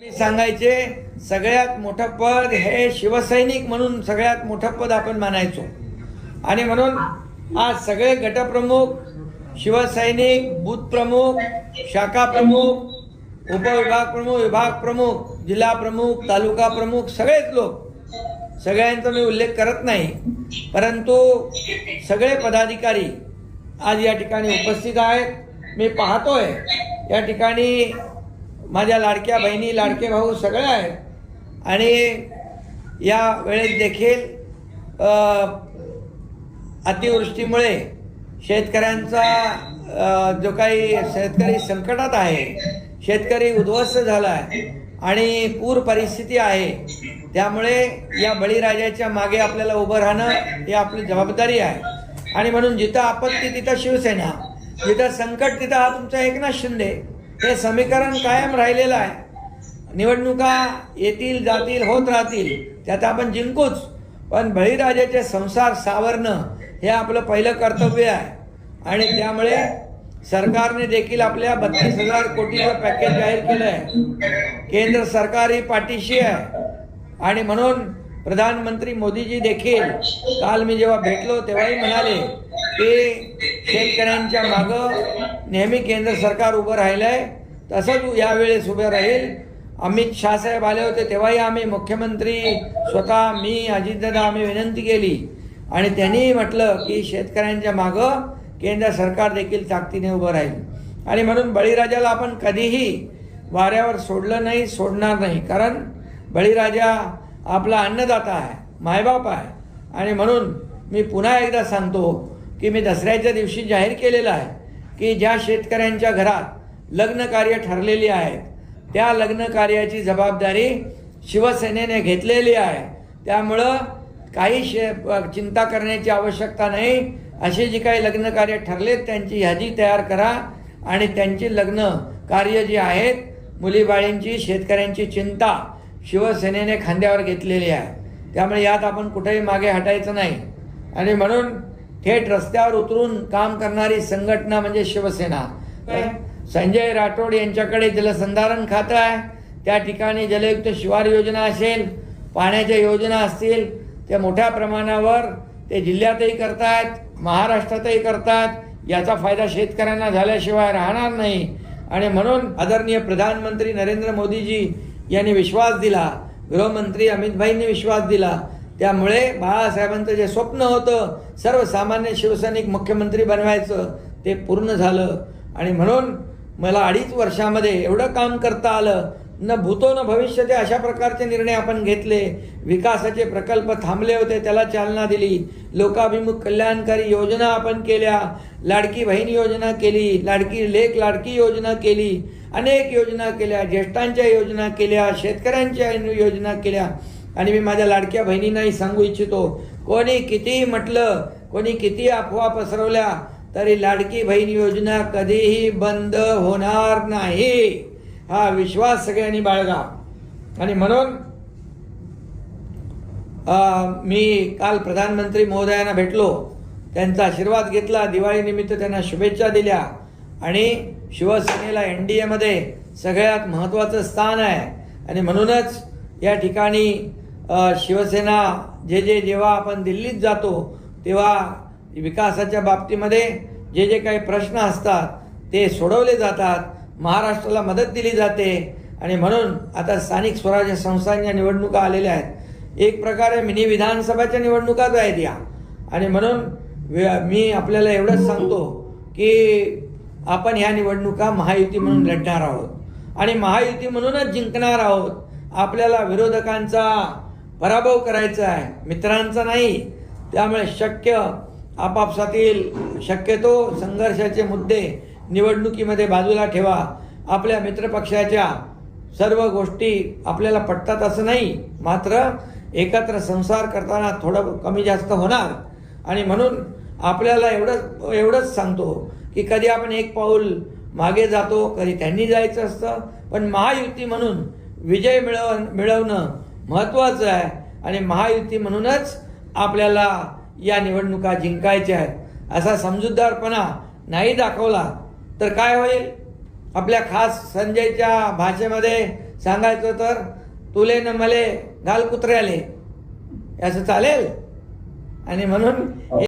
मी सांगायचे सगळ्यात मोठं पद हे शिवसैनिक म्हणून सगळ्यात मोठं पद आपण मानायचो. आणि म्हणून आज सगळे गटप्रमुख शिवसैनिक बूथ प्रमुख शाखा प्रमुख उपविभाग प्रमुख विभाग प्रमुख जिल्हा प्रमुख तालुका प्रमुख सगळेच लोक सगळ्यांचा मी उल्लेख करत नाही. परंतु सगळे पदाधिकारी आज या ठिकाणी उपस्थित आहेत. मी पाहतोय या ठिकाणी माझ्या लाडक्या बहिणी लाडके भाऊ सगळे आहेत. आणि या वेळेत देखील अतिवृष्टीमुळे शेतकऱ्यांचा जो काही शेतकरी संकटात आहे शेतकरी उद्ध्वस्त झाला आहे आणि पूर परिस्थिती आहे त्यामुळे या बळीराजाच्या मागे आपल्याला उभं राहणं ही आपली जबाबदारी आहे. आणि म्हणून जिथं आपत्ती तिथं शिवसेना जिथं संकट तिथं हा तुमचा एकनाथ शिंदे हे समीकरण कायम राहिलेलं आहे. निवडणुका येतील जातील होत राहतील त्यात आपण जिंकूच. पण बळीराजाचे संसार सावरणं हे आपलं पहिलं कर्तव्य आहे. आणि त्यामुळे सरकारने देखील आपल्या बत्तीस हजार कोटीचं पॅकेज जाहीर केलं आहे केंद्र सरकार ही पाठीशी आहे. आणि म्हणून प्रधानमंत्री मोदीजी देखील काल मी जेव्हा भेटलो तेव्हाही म्हणाले की शेतकऱ्यांच्या मागं नेहमी केंद्र सरकार उभं राहिलं आहे तसंच यावेळेस उभं राहील. अमित शाह साहेब आले होते तेव्हाही आम्ही मुख्यमंत्री स्वतः मी अजितदादा आम्ही विनंती केली. आणि त्यांनी म्हटलं की शेतकऱ्यांच्या मागं केंद्र सरकार देखील ताकदीने उभं राहील. आणि म्हणून बळीराजाला आपण कधीही वाऱ्यावर सोडलं नाही सोडणार नाही. कारण बळीराजा आपला अन्नदाता आहे मायबाप आहे. आणि म्हणून मी पुन्हा एकदा सांगतो की मी दसऱ्याच्या दिवशी जाहीर केलेलं आहे की ज्या शेतकऱ्यांच्या घरात लग्न कार्य ठरलेली आहेत त्या लग्न कार्याची जबाबदारी शिवसेनेने घेतलेली आहे. त्यामुळं काही शे चिंता करण्याची आवश्यकता नाही. अशी जी काही लग्न कार्य ठरलेत त्यांची यादी तयार करा आणि त्यांची लग्न कार्य जी आहेत मुलीबाळींची शेतकऱ्यांची चिंता शिवसेनेने खांद्यावर घेतलेली आहे. त्यामुळे यात आपण कुठेही मागे हटायचं नाही. आणि म्हणून थेट रस्त्यावर उतरून काम करणारी संघटना म्हणजे शिवसेना. संजय राठोड यांच्याकडे जलसंधारण खातं आहे. त्या ठिकाणी जलयुक्त शिवार योजना असेल पाण्याच्या योजना असतील ते मोठ्या प्रमाणावर ते जिल्ह्यातही करतायत महाराष्ट्रातही करतात याचा फायदा शेतकऱ्यांना झाल्याशिवाय राहणार नाही. आणि म्हणून आदरणीय प्रधानमंत्री नरेंद्र मोदीजी यांनी विश्वास दिला गृहमंत्री अमितभाईंनी विश्वास दिला त्यामुळे बाळासाहेबांचं जे स्वप्न होतं सर्वसामान्य शिवसैनिक मुख्यमंत्री बनवायचं ते पूर्ण झालं. आणि म्हणून मला अडीच वर्षामध्ये एवढं काम करता आलं न भूतो न भविष्य ते अशा प्रकारचे निर्णय आपण घेतले. विकासाचे प्रकल्प थांबले होते त्याला चालना दिली. लोकाभिमुख कल्याणकारी योजना आपण केल्या. लाडकी बहीण योजना केली लाडकी लेख लाडकी योजना केली. अनेक योजना केल्या ज्येष्ठांच्या योजना केल्या शेतकऱ्यांच्या योजना केल्या. आणि मी माझ्या लाडक्या बहिणींनाही सांगू इच्छितो कोणी कितीही म्हटलं कोणी किती अफवा पसरवल्या तरी लाडकी बहीण योजना कधीही बंद होणार नाही. हा विश्वास सगळ्यांनी बाळगा. आणि म्हणून मी काल प्रधानमंत्री महोदयांना भेटलो त्यांचा आशीर्वाद घेतला दिवाळीनिमित्त त्यांना शुभेच्छा दिल्या आणि शिवसेनेला एन डी एमध्ये सगळ्यात महत्त्वाचं स्थान आहे. आणि म्हणूनच या ठिकाणी शिवसेना जे जे जेव्हा आपण दिल्लीत जातो तेव्हा विकासाच्या बाबतीमध्ये जे जे काही प्रश्न असतात ते सोडवले जातात महाराष्ट्राला मदत दिली जाते. आणि म्हणून आता स्थानिक स्वराज्य संस्थांच्या निवडणुका आलेल्या आहेत. एक प्रकारे मिनी विधानसभाच्या निवडणुकाच आहेत या. आणि म्हणून मी आपल्याला एवढंच सांगतो की आपण ह्या निवडणुका महायुती म्हणून लढणार आहोत. आणि महायुती म्हणूनच जिंकणार आहोत. आपल्याला विरोधकांचा पराभव करायचा आहे. मित्रांचा नाही. त्यामुळे शक्य आपापसातील शक्यतो संघर्षाचे मुद्दे निवडणुकीमध्ये बाजूला ठेवा. आपल्या मित्रपक्षाच्या सर्व गोष्टी आपल्याला पटतात असं नाही. मात्र एकत्र संसार करताना थोडं कमी जास्त होणार. आणि म्हणून आपल्याला एवढंच एवढंच सांगतो की कधी आपण एक पाऊल मागे जातो कधी त्यांनी जायचं असतं. पण महायुती म्हणून विजय मिळव मिळवणं महत्त्वाचं आहे. आणि महायुती म्हणूनच आपल्याला या निवडणुका जिंकायच्या आहेत. असा समजूतदारपणा नाही दाखवला तर काय होईल? आपल्या खास संजयच्या भाषेमध्ये सांगायचं तर तुले न मले घाल कुत्र्याले. असं चालेल? आणि म्हणून हो.